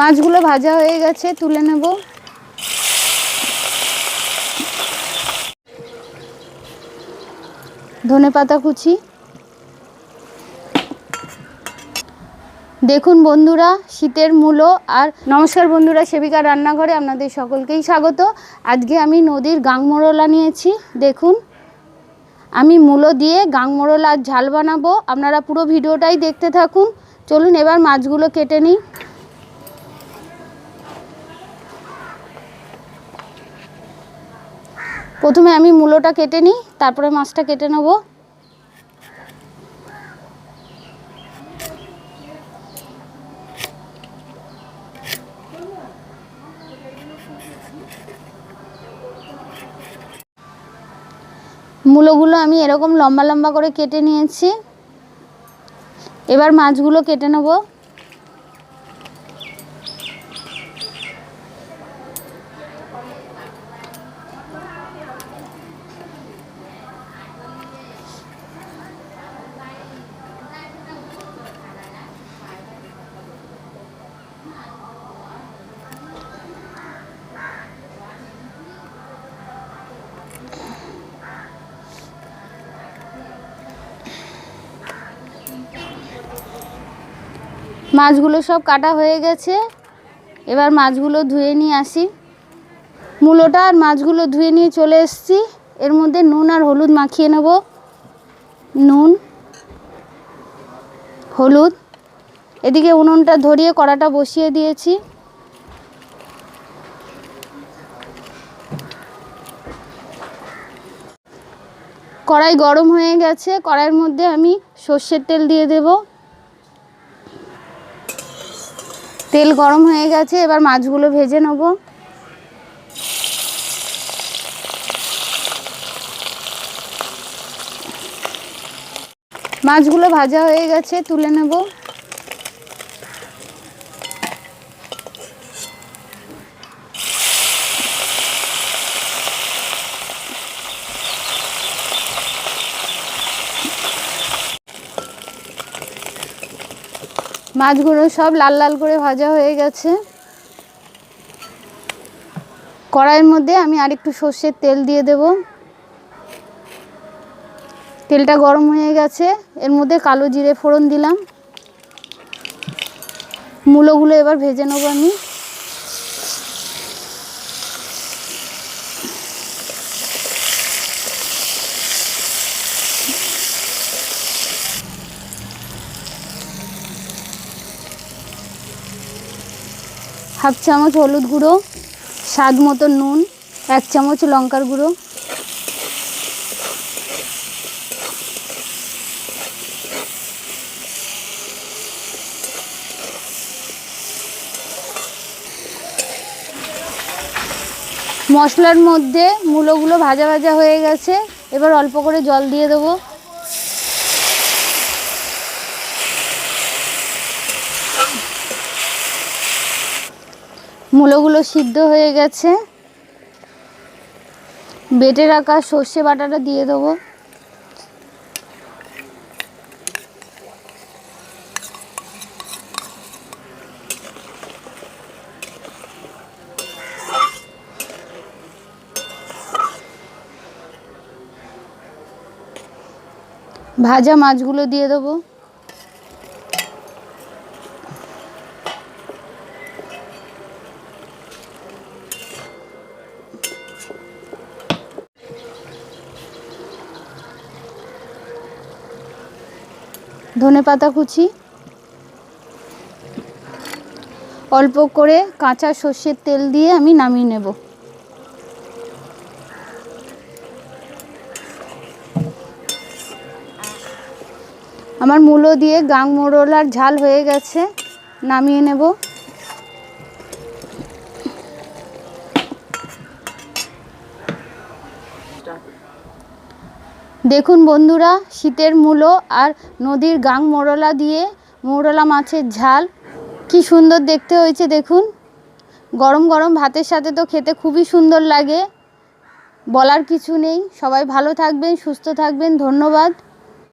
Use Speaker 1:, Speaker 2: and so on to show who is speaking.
Speaker 1: মাছগুলো ভাজা হয়ে গেছে, তুলে নেব। ধনে পাতা কুচি। দেখুন বন্ধুরা, শীতের মূলো। আর নমস্কার বন্ধুরা সেবিকা রান্নাঘরে আপনাদের সকলকেই স্বাগত। আজকে আমি নদীর গাংমরলা নিয়েছি, দেখুন। আমি মূলো দিয়ে গাংমরলার ঝাল বানাবো। আপনারা পুরো ভিডিওটাই দেখতে থাকুন। চলুন এবার মাছগুলো কেটে নিই। প্রথমে আমি মূলোটা কেটে নিই, তারপরে মাছটা কেটে নেব। মূলোগুলো আমি এরকম লম্বা লম্বা করে কেটে নিয়েছি। এবার মাছগুলো কেটে নেব। মাছগুলো সব কাটা হয়ে গেছে। এবার মাছগুলো ধুয়ে নিয়ে আসি। মূলোটা আর মাছগুলো ধুয়ে নিয়ে চলে এসেছি। এর মধ্যে নুন আর হলুদ মাখিয়ে নেব। নুন, হলুদ, এদিকে উনুনটা ধরিয়ে কড়াটা বসিয়ে দিয়েছি। কড়াই গরম হয়ে গেছে। কড়াইয়ের মধ্যে আমি সর্ষের তেল দিয়ে দেবো। তেল গরম হয়ে গেছে এবার মাছগুলো ভেজে নেব। মাছগুলো ভাজা হয়ে গেছে তুলে নেব। মাছগুলো সব লাল লাল করে ভাজা হয়ে গেছে। কড়াইয়ের মধ্যে আমি আর একটু সর্ষের তেল দিয়ে দেব। তেলটা গরম হয়ে গেছে। এর মধ্যে কালো জিরে ফোড়ন দিলাম। মূলোগুলো এবার ভেজে নেব আমি। হাফ চামচ হলুদ গুঁড়ো, স্বাদ মতো নুন, এক চামচ লঙ্কার গুঁড়ো। মশলার মধ্যে মূলোগুলো ভাজা ভাজা হয়ে গেছে, এবার অল্প করে জল দিয়ে দেবো। মূলোগুলো সিদ্ধ হয়ে গেছে। বেটে রাখা সর্ষে বাটাটা দিয়ে দেবো। ভাজা মাছগুলো দিয়ে দেবো। ধনে পাতা কুচি, অল্প করে কাঁচা সর্ষের তেল দিয়ে আমি নামিয়ে নেব। আমার মূলো দিয়ে গাং মোড়লার ঝাল হয়ে গেছে, নামিয়ে নেব। দেখুন বন্ধুরা, শীতের মূলো আর নদীর গাং মোরলা দিয়ে মোরলা মাছের ঝাল। কি সুন্দর দেখতে হয়েছে দেখুন। গরম গরম ভাতের সাথে তো খেতে খুবই সুন্দর লাগে। বলার কিছু নেই। সবাই ভালো থাকবেন, সুস্থ থাকবেন। ধন্যবাদ।